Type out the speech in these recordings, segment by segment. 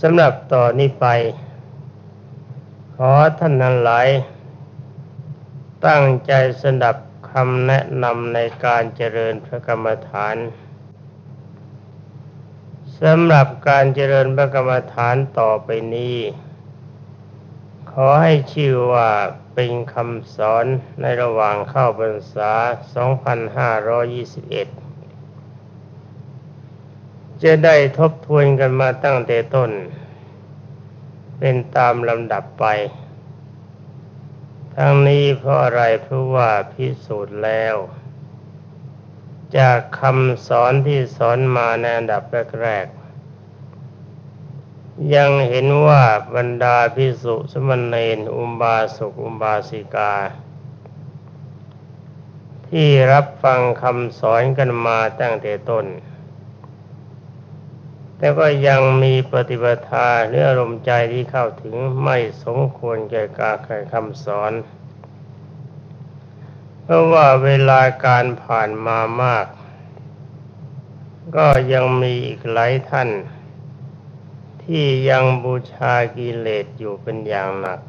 สำหรับต่อนนี้ไป ขอท่านทั้งหลาย ตั้งใจสดับคำแนะนำในการเจริญพระกรรมฐานสำหรับการเจริญพระกรรมฐานต่อไปนี้ ขอให้ชื่อว่าเป็นคำสอนในระหว่างเข้าพรรษา 2521 จะได้ทบทวนกันมาตั้งแต่ต้น เป็นตามลำดับไป ทั้งนี้เพราะอะไรเพราะว่าพิสูจน์แล้ว จากคำสอนที่สอนมาในอันดับแรกๆยังเห็นว่าบรรดาพิสุสมณเณรอุบาสกอุบาสิกาที่รับฟังคำสอนกันมาตั้งแต่ต้น แต่ก็ยังมีปฏิบัติเรื่องอารมณ์ใจที่เข้าถึงไม่สมควรแก่การแข่คำสอน เพราะว่าเวลาการผ่านมามาก ก็ยังมีอีกหลายท่าน ที่ยังบูชากิเลสอยู่เป็นอย่างหนัก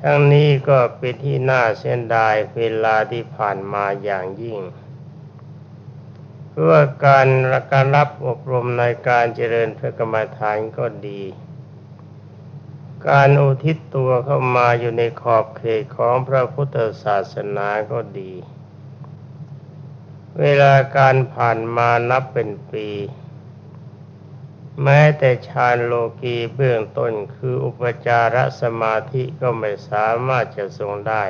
ทั้งนี้ก็เป็นที่น่าเสียดายเวลาที่ผ่านมาอย่างยิ่ง เพื่อการรการรับอบรมในการเจริญพระกรรมฐานก็ดี การอุทิศตัวเข้ามาอยู่ในขอบเขตของพระพุทธศาสนาก็ดี เวลาการผ่านมานับเป็นปี แม้แต่ฌานโลกีเบื้องต้นคืออุปจารสมาธิก็ไม่สามารถจะทรงได้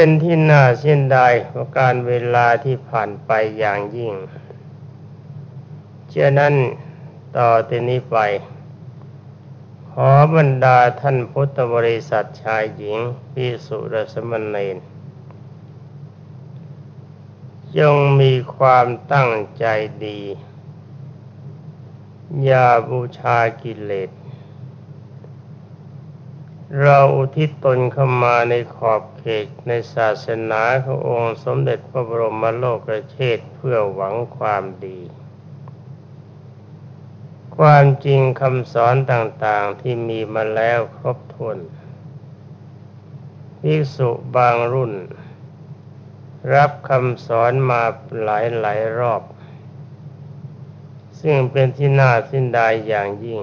เป็นที่น่าเสียดายของการเวลาที่ผ่านไปอย่างยิ่ง เช่นนั้นต่อที่นี้ไป ขอบรรดาท่านพุทธบริษัทชายหญิงพิสุรสมณเณรจงมีความตั้งใจดี อย่าบูชากิเลส เราอุทิศตนเข้ามาในขอบเขตในศาสนาขององค์สมเด็จพระบรมโลกเชษเพื่อหวังความดี ความจริงคำสอนต่างๆที่มีมาแล้วครบถ้วนภิกษุบางรุ่น รับคำสอนมาหลายหลายรอบ ซึ่งเป็นที่น่าสิ้นดายอย่างยิ่ง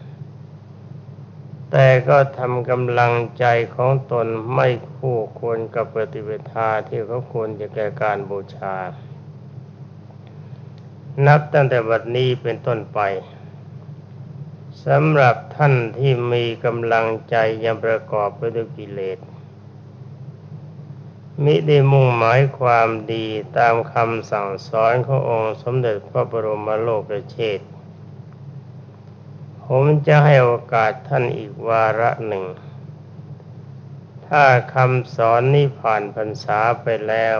แต่ก็ทำกำลังใจของตนไม่คู่ควรกับปฏิเวทาที่เขาควรจะแก่การบูชา นับตั้งแต่บัดนี้เป็นต้นไปสำหรับท่านที่มีกำลังใจยังประกอบไปด้วยกิเลสมิได้มุ่งหมายความดีตามคำสั่งสอนขององค์สมเด็จพระบรมโลกเชษฐ ผมจะให้โอกาสท่านอีกวาระหนึ่ง ถ้าคำสอนนี้ผ่านพรรษาไปแล้ว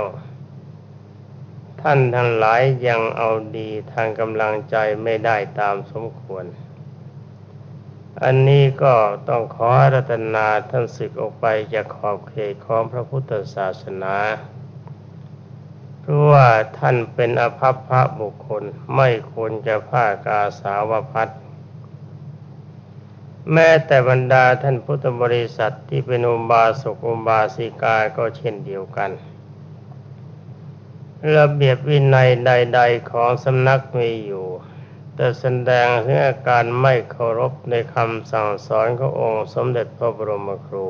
ท่านทั้งหลายยังเอาดีทางกำลังใจไม่ได้ตามสมควร อันนี้ก็ต้องขอรัตนาท่านศึกออกไปจากขอบเขตของพระพุทธศาสนาเพราะว่าท่านเป็นอภัพพระบุคคลไม่ควรจะผ้ากาสาวพัด แม้แต่บรรดาท่านพุทธบริษัทที่เป็นอุบาสกอุบาสิกาก็เช่นเดียวกัน ระเบียบวินัยใด ๆ ของสำนักมีอยู่ แต่แสดงถึงอาการไม่เคารพในคำสั่งสอนขององค์สมเด็จพระบรมครู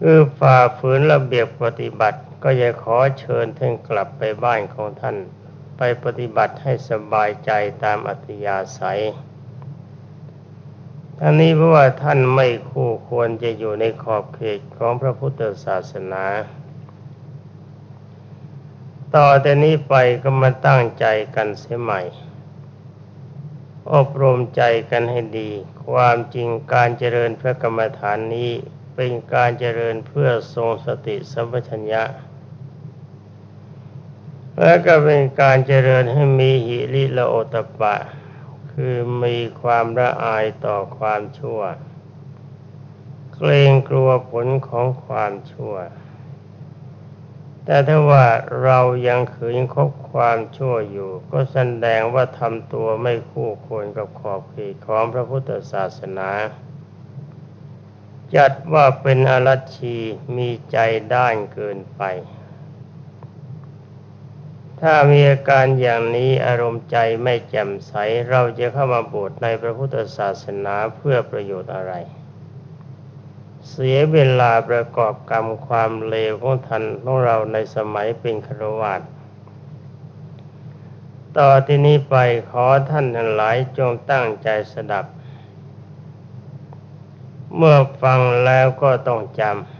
คือฝ่าฝืนระเบียบปฏิบัติก็อย่าขอเชิญท่านกลับไปบ้านของท่าน ไปปฏิบัติให้สบายใจตามอัธยาศัย ทั้งนี้เพราะว่าท่านไม่คู่ควรจะอยู่ในขอบเขตของพระพุทธศาสนา ต่อแต่นี้ไปก็มาตั้งใจกันเสียใหม่ อบรมใจกันให้ดี ความจริงการเจริญพระกรรมฐานนี้เป็นการเจริญเพื่อทรงสติสัมปชัญญะ และก็เป็นการเจริญให้มีหิริละโอตปะ คือมีความละอายต่อความชั่ว เกรงกลัวผลของความชั่ว แต่ถ้าว่าเรายังขืนคบความชั่วอยู่ ก็แสดงว่าทำตัวไม่คู่ควรกับขอบเขตของพระพุทธศาสนา จัดว่าเป็นอรัชชีมีใจด้านเกินไป ถ้ามีอาการอย่างนี้อารมณ์ใจไม่แจ่มใส เราจะเข้ามาบวชในพระพุทธศาสนาเพื่อประโยชน์อะไร เสียเวลาประกอบกรรมความเลวของท่านของเราในสมัยเป็นครวาสต่อที่นี้ไปขอท่านทั้งหลายจงตั้งใจสดับ เมื่อฟังแล้วก็ต้องจำ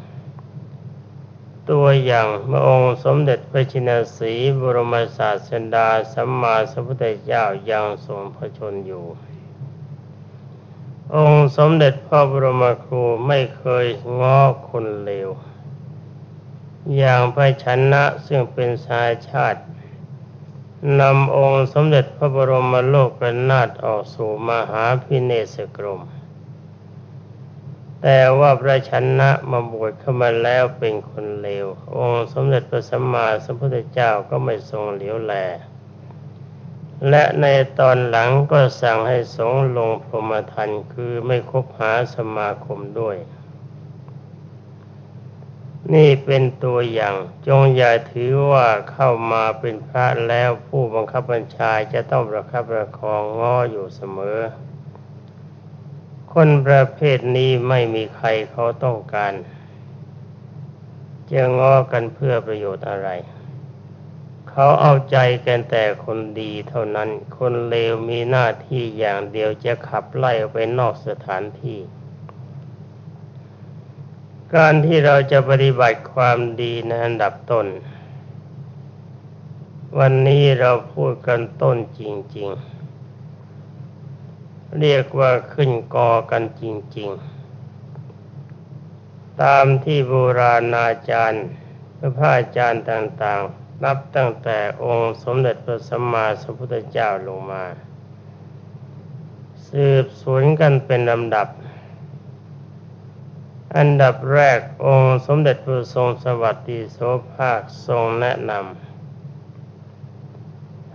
ตัวอย่างพระองค์สมเด็จพระชินสีบรมศาสดาสัมมาสัมพุทธเจ้ายังทรงพระชนอยู่ องค์สมเด็จพระบรมครูไม่เคยง้อคนเลว อย่างพระชนะซึ่งเป็นสายชาตินำองค์สมเด็จพระบรมโลกกนาถออกสู่มหาพิเนศกรม แต่ว่าพระชนะมาบวชเข้ามาแล้วเป็นคนเลว องค์สมเด็จพระสัมมาสัมพุทธเจ้าก็ไม่ทรงเหลียวแล และในตอนหลังก็สั่งให้สงลงพรหมทันคือไม่คบหาสมาคมด้วย นี่เป็นตัวอย่างจงอย่าถือว่าเข้ามาเป็นพระแล้วผู้บังคับบัญชาจะต้องประคับประคองง้ออยู่เสมอ คนประเภทนี้ไม่มีใครเขาต้องการจะง้อกันเพื่อประโยชน์อะไร เขาเอาใจกันแต่คนดีเท่านั้น คนเลวมีหน้าที่อย่างเดียวจะขับไล่ออกไปนอกสถานที่ การที่เราจะปฏิบัติความดีในอันดับต้น วันนี้เราพูดกันต้นจริง ๆ เรียกว่าขึ้นกอกันจริง ๆ ตามที่โบราณอาจารย์พระอาจารย์ต่างๆ นับตั้งแต่องค์สมเด็จพระสัมมาสัมพุทธเจ้าลงมา สืบสวนกันเป็นลำดับ อันดับแรกองค์สมเด็จพระทรงสวัสดีโสภาคทรงแนะนำ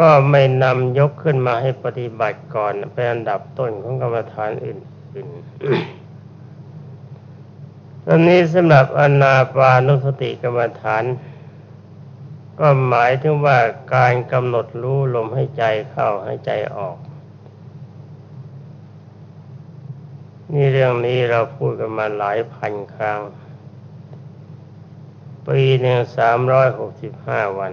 ก็ไม่นำยกขึ้นมาให้ปฏิบัติก่อนเป็นอันดับต้นของกรรมฐานอื่นๆตอนนี้สำหรับอนาปานุสติกรรมฐาน ก็หมายถึงว่าการกำหนดรู้ลมให้ใจเข้าให้ใจออก นี่เรื่องนี้เราพูดกันมาหลายพันครั้ง ปีหนึ่งสามร้อยหกสิบห้าวัน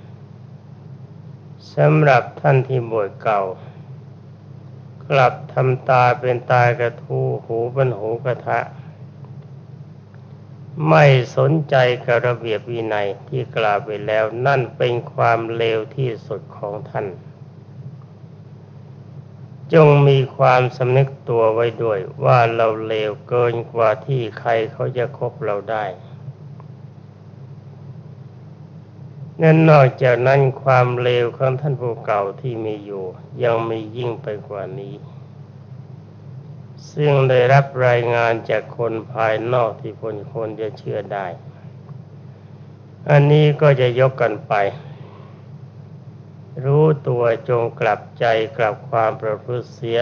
สำหรับท่านที่บวชเก่า กลับทำตาเป็นตากระทูหูเป็นหูกระทะ ไม่สนใจกับระเบียบวินัยที่กล่าวไปแล้วนั่นเป็นความเลวที่สุดของท่าน จงมีความสำนึกตัวไว้ด้วยว่าเราเลวเกินกว่าที่ใครเขาจะคบเราได้ นั่นนอกจากนั้นความเลวของท่านผู้เก่าที่มีอยู่ ยังมียิ่งไปกว่านี้ ซึ่งได้รับรายงานจากคนภายนอกที่คนคนจะเชื่อได้ อันนี้ก็จะยกกันไป รู้ตัวจงกลับใจกลับความประพฤติเสีย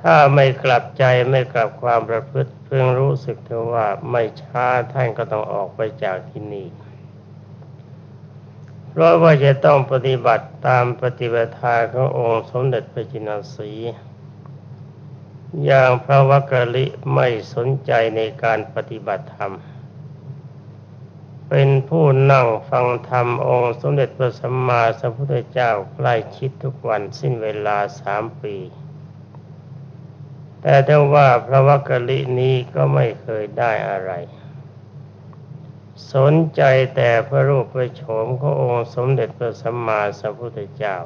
ถ้าไม่กลับใจไม่กลับความประพฤติเพิ่งรู้สึกเถอะว่าไม่ช้าท่านก็ต้องออกไปจากที่นี่ เพราะว่าจะต้องปฏิบัติตามปฏิบัติทาขององค์สมเด็จพระจินสีอย่างพระวักกะลิไม่สนใจในการปฏิบัติธรรม เป็นผู้นั่งฟังธรรมองค์สมเด็จพระสัมมาสัมพุทธเจ้าใกล้ชิดทุกวันสิ้นเวลาสามปี แต่ถ้าว่าพระวักกะลินี้ก็ไม่เคยได้อะไร สนใจแต่พระรูปพระโฉมขององค์สมเด็จพระสัมมาสัมพุทธเจ้า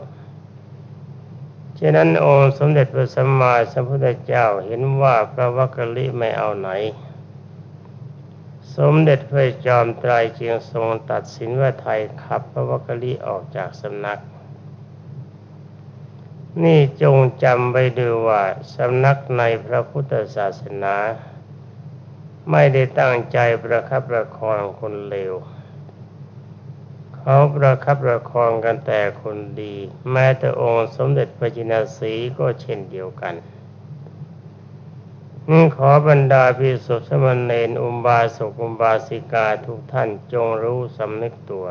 ฉะนั้นองค์สมเด็จพระสัมมาสัมพุทธเจ้าเห็นว่าพระวักกลิไม่เอาไหน สมเด็จพระจอมไตรจึงทรงตัดสินว่าไทยขับพระวักกลิออกจากสำนัก นี่จงจำไว้ดูว่าสำนักในพระพุทธศาสนา ไม่ได้ตั้งใจประคับประคองคนเลว เขาประคับประคองกันแต่คนดี แม้แต่องค์สมเด็จพระจินสีก็เช่นเดียวกันขอบรรดาพิสุทธิสมณเณรอุบาสกอุบาสิกาทุกท่านจงรู้สำนึกตัว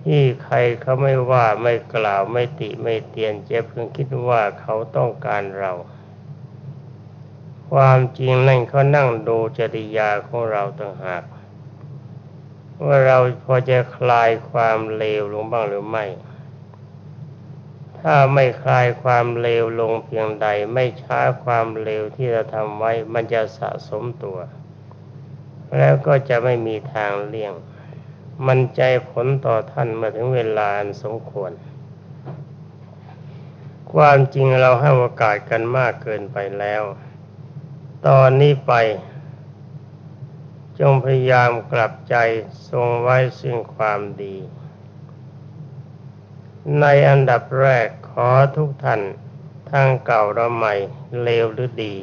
ที่ใครเขาไม่ว่าไม่กล่าวไม่ติไม่เตียนเจ็บเพียงคิดว่าเขาต้องการเรา ความจริงนั่นเขานั่งดูจริยาของเราต่างหาก ว่าเราพอจะคลายความเลวลงบ้างหรือไม่ ถ้าไม่คลายความเลวลงเพียงใด ไม่ช้าความเลวที่เราทำไว้ มันจะสะสมตัว แล้วก็จะไม่มีทางเลี่ยง มันใจผลต่อท่านมาถึงเวลาอันสมควร ความจริงเราให้โอกาสกันมากเกินไปแล้ว ตอนนี้ไป จงพยายามกลับใจทรงไว้ซึ่งความดี ในอันดับแรกขอทุกท่านทั้งเก่าและใหม่เลวหรือดี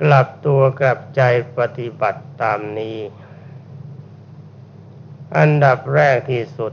กลับตัวกลับใจปฏิบัติตามนี้ อันดับแรกที่สุด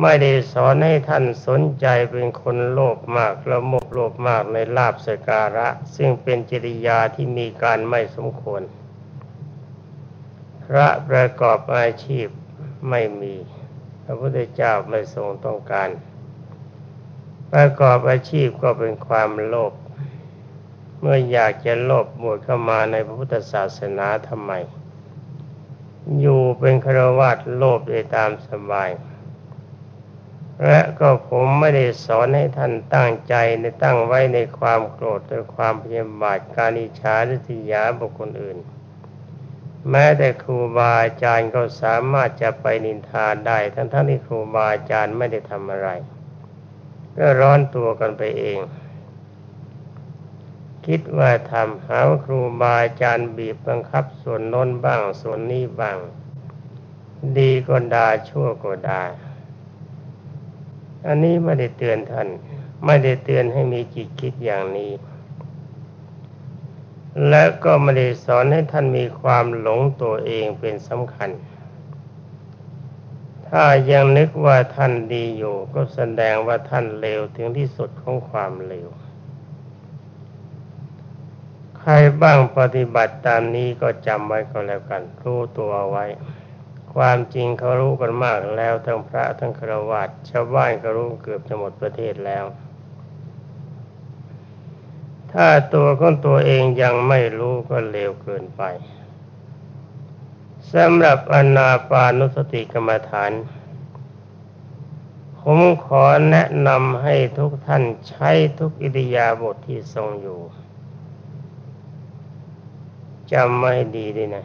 ไม่ได้สอนให้ท่านสนใจเป็นคนโลภมากละโมบโลภมากในลาบสการะ ซึ่งเป็นจริยาที่มีการไม่สมควร พระประกอบอาชีพไม่มีพระพุทธเจ้าไม่ทรงต้องการ ประกอบอาชีพก็เป็นความโลภเมื่ออยากจะโลภบวชเข้ามาในพระพุทธศาสนาทำไม อยู่เป็นครวาสโลภได้ตามสบาย และก็ผมไม่ได้สอนให้ท่านตั้งใจในตั้งไว้ในความโกรธด้วยความพยาบาทการอิจฉาทิยาบุคคลอื่น แม้แต่ครูบาอาจารย์ก็สามารถจะไปนินทาได้ ทั้งทั้งที่ครูบาอาจารย์ไม่ได้ทำอะไรก็ร้อนตัวกันไปเอง คิดว่าทำหาว่าครูบาอาจารย์บีบบังคับส่วนน้นบ้างส่วนนี้บ้าง ดีก็ด่าชั่วก็ด่า อันนี้ไม่ได้เตือนท่าน ไม่ได้เตือนให้มีจิตคิดอย่างนี้ และก็ไม่ได้สอนให้ท่านมีความหลงตัวเองเป็นสำคัญ ถ้ายังนึกว่าท่านดีอยู่ ก็แสดงว่าท่านเลวถึงที่สุดของความเลวใครบ้างปฏิบัติตามนี้ก็จำไว้ก็แล้วกัน รู้ตัวไว้ ความจริงเขารู้กันมากแล้วทั้งพระทั้งฆรวาสชาวบ้านก็รู้เกือบจะหมดประเทศแล้ว ถ้าตัวของตัวเองยังไม่รู้ก็เลวเกินไปสำหรับอนาปานุสติกรรมฐาน ผมขอแนะนำให้ทุกท่านใช้ทุกอิริยาบถทที่ทรงอยู่จำไว้ดีด้วยนะ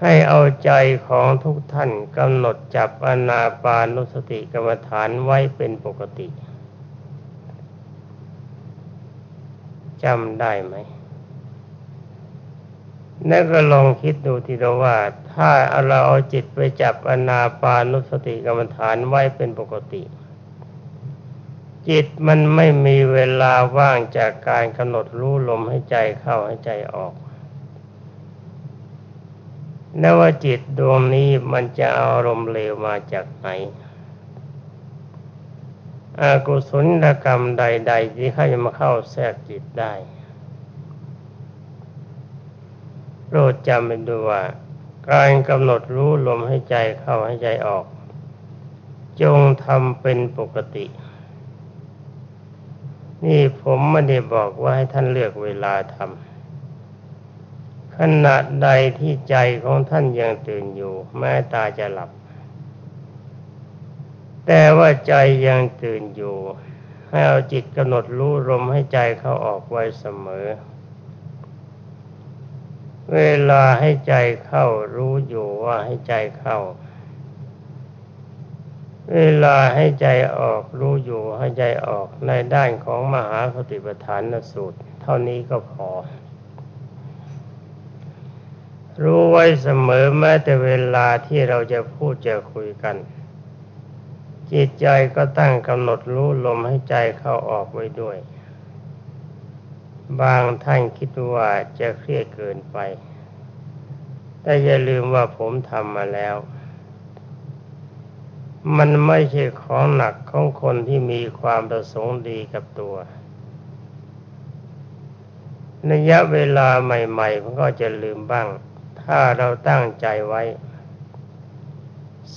ให้เอาใจของทุกท่านกำหนดจับอนาปานุสติกรรมฐานไว้เป็นปกติจำได้ไหมนั่นก็ลองคิดดูทีเดียวว่า ถ้าเราเอาจิตไปจับอนาปานุสติกรรมฐานไว้เป็นปกติ จิตมันไม่มีเวลาว่างจากการกำหนดรู้ลมให้ใจเข้าให้ใจออก นว่าจิตดวงนี้มันจะเอาอารมณ์เลวมาจากไหนอากุศลกรรมใด ๆ ที่เขาจะมาเข้าแทรกจิตได้โปรดจำเป็นดูว่าการกำหนดรู้ลมให้ใจเข้าให้ใจออก จงทำเป็นปกติ นี่ผมไม่ได้บอกว่าให้ท่านเลือกเวลาทำ ขณะใดที่ใจของท่านยังตื่นอยู่ แม้ตาจะหลับ แต่ว่าใจยังตื่นอยู่ ให้เอาจิตกำหนดรู้ลมให้ใจเข้าออกไว้เสมอ เวลาให้ใจเข้ารู้อยู่ว่าให้ใจเข้า เวลาให้ใจออกรู้อยู่ให้ใจออกในด้านของมหาสติปัฏฐานสูตร เท่านี้ก็พอ รู้ไว้เสมอแม้แต่เวลาที่เราจะพูดจะคุยกัน จิตใจก็ตั้งกำหนดรู้ลมให้ใจเข้าออกไว้ด้วย บางท่านคิดว่าจะเครียดเกินไป แต่อย่าลืมว่าผมทำมาแล้ว มันไม่ใช่ของหนักของคนที่มีความประสงค์ดีกับตัวระยะเวลาใหม่ๆมันก็จะลืมบ้าง ถ้าเราตั้งใจไว้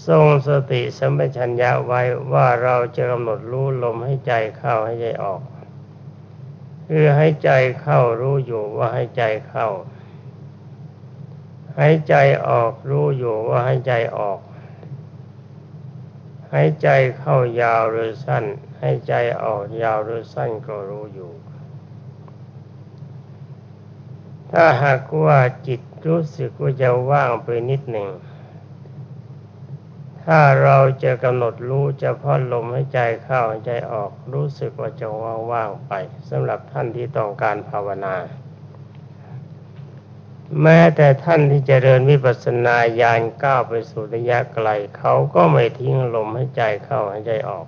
ทรงสติสัมปชัญญะไว้ว่าเราจะกำหนดรู้ลมให้ใจเข้าให้ใจออก คือให้ใจเข้ารู้อยู่ว่าให้ใจเข้า ให้ใจออกรู้อยู่ว่าให้ใจออกให้ใจเข้ายาวหรือสั้นให้ใจออกยาวหรือสั้นก็รู้อยู่ ถ้าหากว่าจิตรู้สึกว่าจะว่างไปนิดหนึ่ง ถ้าเราจะกำหนดรู้เฉพาะลมให้ใจเข้าให้ใจออกรู้สึกว่าจะว่างๆไปสำหรับท่านที่ต้องการภาวนา แม้แต่ท่านที่จเจริญวิปัสสนาญาณก้าวไปสู่ระยะไกลเขาก็ไม่ทิ้งลมให้ใจเข้าให้ใจออก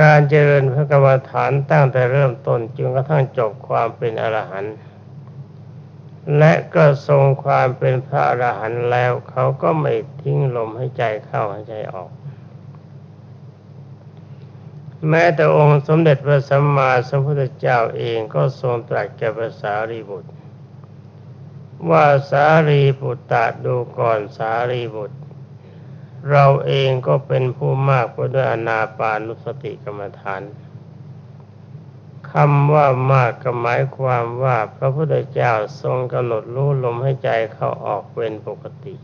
การเจริญพระกรรมฐานตั้งแต่เริ่มต้นจนกระทั่งจบความเป็นอรหันต์ และก็ทรงความเป็นพระอรหันต์แล้ว เขาก็ไม่ทิ้งลมให้ใจเข้าให้ใจออก แม้แต่องค์สมเด็จพระสัมมาสัมพุทธเจ้าเองก็ทรงตรัสแก่ภาษารีบุตร ว่าสารีบุตรดูก่อนสารีบุตร เราเองก็เป็นผู้มากไปด้วยอนาปานุสติกรรมฐาน ขำว่ามากก็หมายความว่าพระพุทธเจ้าทรงกำหนดรู้ลมให้ใจเข้าออกเป็นปกติ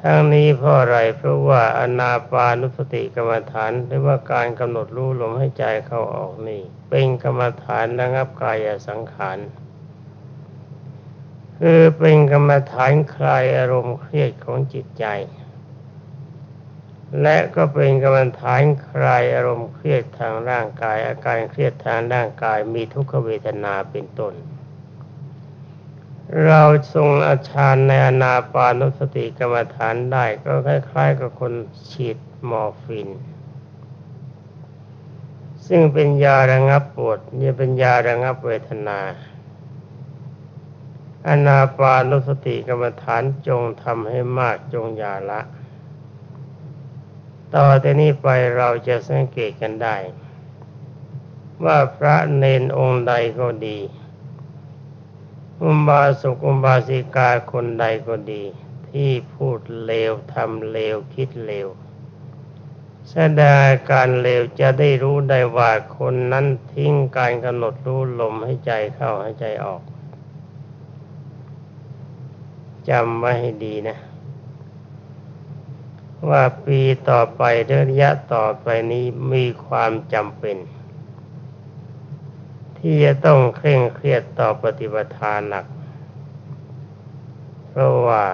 ทั้งนี้เพราะอะไรเพราะว่าอนาปานุสติกรรมฐานหรือว่าการกำหนดรู้ลมให้ใจเข้าออกนี่ เป็นกรรมฐานระงับกายสังขารคือเป็นกรรมฐานคลายอารมณ์เครียดของจิตใจ และก็เป็นกรรมฐานคลายอารมณ์เครียดทางร่างกาย อาการเครียดทางร่างกายมีทุกขเวทนาเป็นต้น เราทรงอาชานในอนาปานุสติกรรมฐานได้ก็คล้ายๆกับคนฉีดมอร์ฟิน ซึ่งเป็นยาระงับปวดนี่เป็นยาระงับเวทนาอนาปานุสติกรรมฐานจงทำให้มากจงอย่าละ ต่อแต่นี้ไปเราจะสังเกตกันได้ ว่าพระเนนองค์ใดก็ดี อุบาสกอุบาสิกาคนใดก็ดี ที่พูดเลวทำเลวคิดเลวแสดงการเลวจะได้รู้ได้ว่าคนนั้นทิ้งการกำหนดรู้ลมให้ใจเข้าให้ใจออกจำไว้ให้ดีนะ ว่าปีต่อไปเดระยะต่อไปนี้มีความจำเป็น ที่จะต้องเคร่งเครียดต่อปฏิบัติหนัก เพราะว่า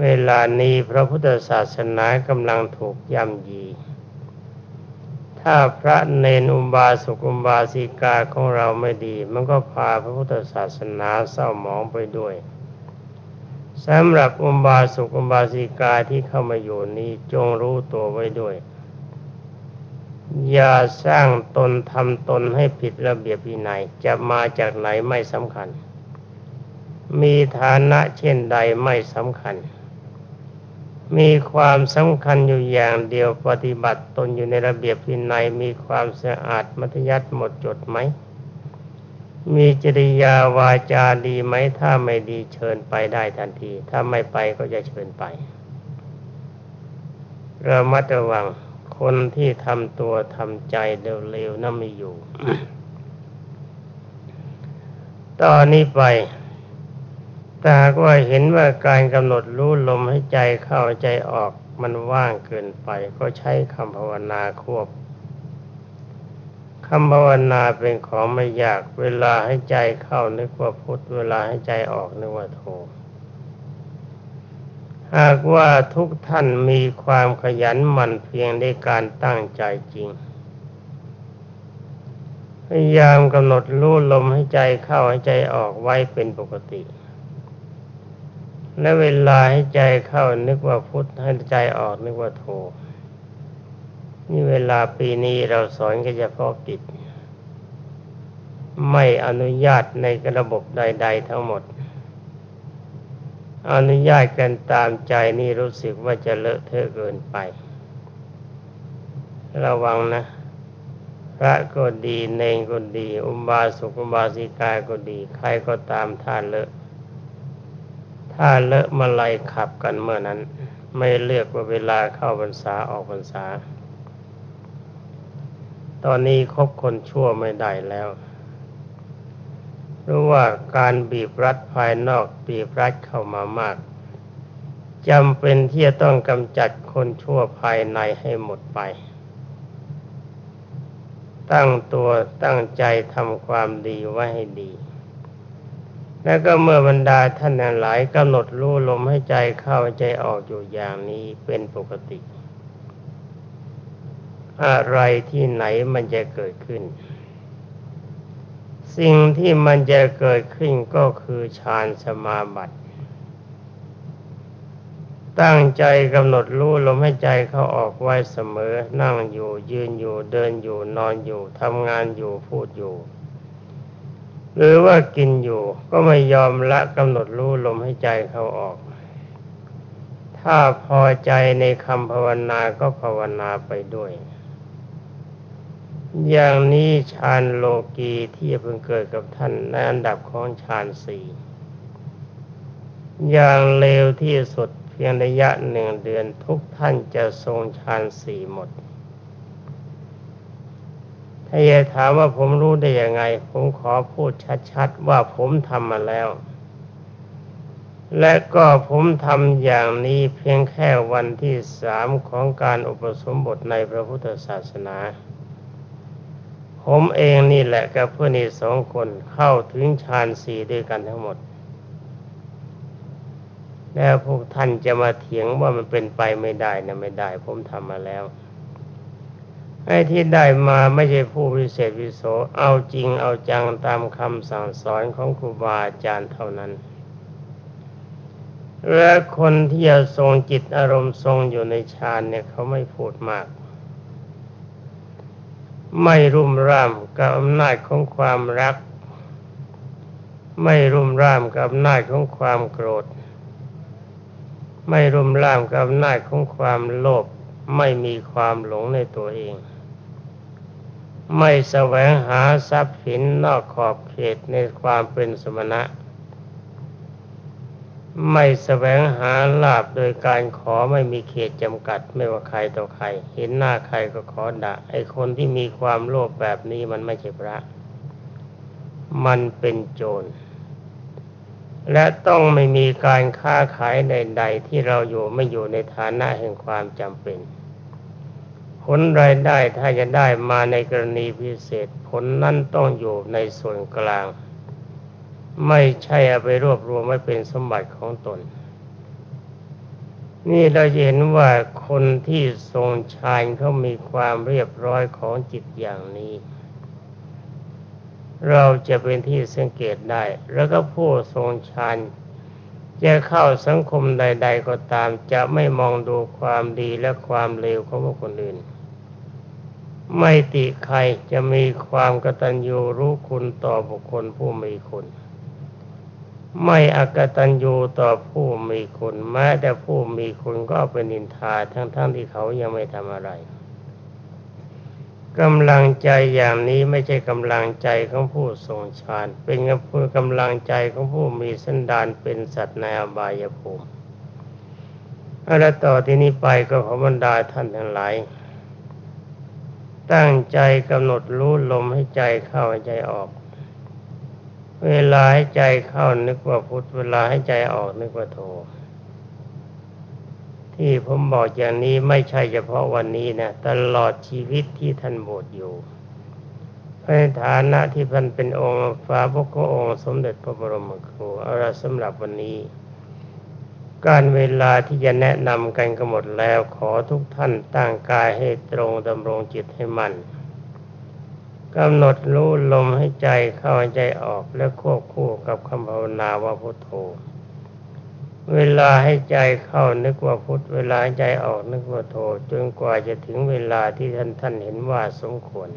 เวลานี้พระพุทธศาสนากำลังถูกย่ำยี ถ้าพระเนนอุบาสกอุบาสิกาของเราไม่ดี มันก็พาพระพุทธศาสนาเศร้าหมองไปด้วย สำหรับอุบาสกอุบาสิกาที่เข้ามาอยู่นี้จงรู้ตัวไว้ด้วย อย่าสร้างตนทำตนให้ผิดระเบียบวินัยจะมาจากไหนไม่สำคัญ มีฐานะเช่นใดไม่สำคัญ มีความสำคัญอยู่อย่างเดียวปฏิบัติตนอยู่ในระเบียบวินัยมีความสะอาดมัธยัติหมดจดไหม มีจริยาวาจาดีไหม ถ้าไม่ดีเชิญไปได้ทันที ถ้าไม่ไปก็จะเชิญไป เระมัดระวัง คนที่ทำตัวทำใจเร็วๆนั่นไม่อยู่ ตอนนี้ไปตาก็เห็นว่าการกำหนดรู้ลมให้ใจเข้าใจออกมันว่างเกินไป ก็ใช้คำภาวนาควบ คำภาวนาเป็นของไม่ยาก เวลาให้ใจเข้านึกว่าพุทธเวลาให้ใจออกนึกว่าโทหากว่าทุกท่านมีความขยันหมั่นเพียงในการตั้งใจจริง พยายามกำหนดรู้ลมให้ใจเข้าให้ใจออกไว้เป็นปกติ และเวลาให้ใจเข้านึกว่าพุทธให้ใจออกนึกว่าโท นี่เวลาปีนี้เราสอนก็เฉพาะกิจ ไม่อนุญาตในระบบใด ๆ ทั้งหมด อนุญาตกันตามใจนี่รู้สึกว่าจะเลอะเทอะเกินไป ระวังนะ พระก็ดีเนงก็ดี อุบาสกอุบาสิกาก็ดี ใครก็ตามท่าเลอะถ้าเลอะมาไล่ขับกันเมื่อนั้น ไม่เลือกว่าเวลาเข้าพรรษาออกพรรษา ตอนนี้คบคนชั่วไม่ได้แล้วรู้ว่าการบีบรัดภายนอกบีบรัดเข้ามามากจำเป็นที่จะต้องกำจัดคนชั่วภายในให้หมดไป ตั้งตัวตั้งใจทำความดีไว้ให้ดี แล้วก็เมื่อบรรดาท่านหลายกำหนดรู้ลมให้ใจเข้าใจออกอยู่อย่างนี้เป็นปกติ อะไรที่ไหนมันจะเกิดขึ้น สิ่งที่มันจะเกิดขึ้นก็คือฌานสมาบัติ ตั้งใจกำหนดรู้ลมให้ใจเขาออกไว้เสมอ นั่งอยู่ยืนอยู่เดินอยู่นอนอยู่ทำงานอยู่พูดอยู่ หรือว่ากินอยู่ก็ไม่ยอมละกำหนดรู้ลมให้ใจเขาออกถ้าพอใจในคำภาวนาก็ภาวนาไปด้วย อย่างนี้ฌานโลกีที่เพิ่งเกิดกับท่านในอันดับของฌานสี่อย่างเร็วที่สุดเพียงระยะหนึ่งเดือนทุกท่านจะทรงฌานสี่หมด ถ้าจะถามว่าผมรู้ได้ยังไง ผมขอพูดชัดๆว่าผมทำมาแล้ว และก็ผมทำอย่างนี้เพียงแค่วันที่สามของการอุปสมบทในพระพุทธศาสนา ผมเองนี่แหละกับเพื่อนอีกสองคนเข้าถึงฌานสี่ด้วยกันทั้งหมด แล้วพวกท่านจะมาเถียงว่ามันเป็นไปไม่ได้นะไม่ได้ ผมทำมาแล้วไอ้ที่ได้มาไม่ใช่ผู้วิเศษวิโส เอาจริงเอาจังตามคำสั่งสอนของครูบาอาจารย์เท่านั้น และคนที่จะทรงจิตอารมณ์ทรงอยู่ในฌานเนี่ยเขาไม่พูดมาก ไม่รุ่มร่ามกับอำนาจของความรัก ไม่รุ่มร่ามกับอำนาจของความโกรธ ไม่รุ่มร่ามกับอำนาจของความโลภไม่มีความหลงในตัวเอง ไม่แสวงหาทรัพย์สินนอกขอบเขตในความเป็นสมณะ ไม่แสวงหาลาบโดยการขอไม่มีเขตจำกัด ไม่ว่าใครต่อใคร เห็นหน้าใครก็ขอด่าไอคนที่มีความโลภแบบนี้มันไม่ใช่พระ มันเป็นโจร และต้องไม่มีการค้าขายใด ๆ ที่เราอยู่ไม่อยู่ในฐานะแห่งความจำเป็น ผลรายได้ถ้าจะได้มาในกรณีพิเศษ ผลนั้นต้องอยู่ในส่วนกลาง ไม่ใช่เอาไปรวบรวมไว้เป็นสมบัติของตน นี่เราเห็นว่าคนที่ทรงฌานเขามีความเรียบร้อยของจิตอย่างนี้ เราจะเป็นที่สังเกตได้ แล้วก็ผู้ทรงฌานจะเข้าสังคมใด ๆ ก็ตาม จะไม่มองดูความดีและความเลวของคนอื่น ไม่ติใครจะมีความกตัญญูรู้คุณต่อบุคคลผู้มีคุณ ไม่อกตัญญูต่อผู้มีคุณแม้แต่ผู้มีคุณก็เป็นนินทาทั้งๆทที่เขายังไม่ทำอะไรกำลังใจอย่างนี้ไม่ใช่กำลังใจของผู้ทรงฌานเป็นกำลังใจของผู้มีสันดานเป็นสัตว์ในอบายภูมิแล้วต่อที่นี้ไปก็ขอบรรดาท่านทั้งหลาย ตั้งใจกำหนดรู้ลมให้ใจเข้าใจออก เวลาให้ใจเข้านึกว่าพุทธเวลาให้ใจออกนึกว่าโทที่ผมบอกอย่างนี้ไม่ใช่เฉพาะวันนี้นะตลอดชีวิตที่ท่านบวชอยู่ในฐานะที่ท่านเป็นองค์ฟ้าพระองค์ สมเด็จพระบรมครูเอาละสำหรับวันนี้ การเวลาที่จะแนะนำกันก็หมดแล้วขอทุกท่านตั้งกายให้ตรงดำรงจิตให้มัน่น กำหนดรู้ลมให้ใจเข้าใจออกและควบคู่กับคำภาวนาว่าพุทโธ เวลาให้ใจเข้านึกว่าพุทเวลาใจออกนึกว่าโธจนกว่าจะถึงเวลาที่ท่านท่านเห็นว่าสมควร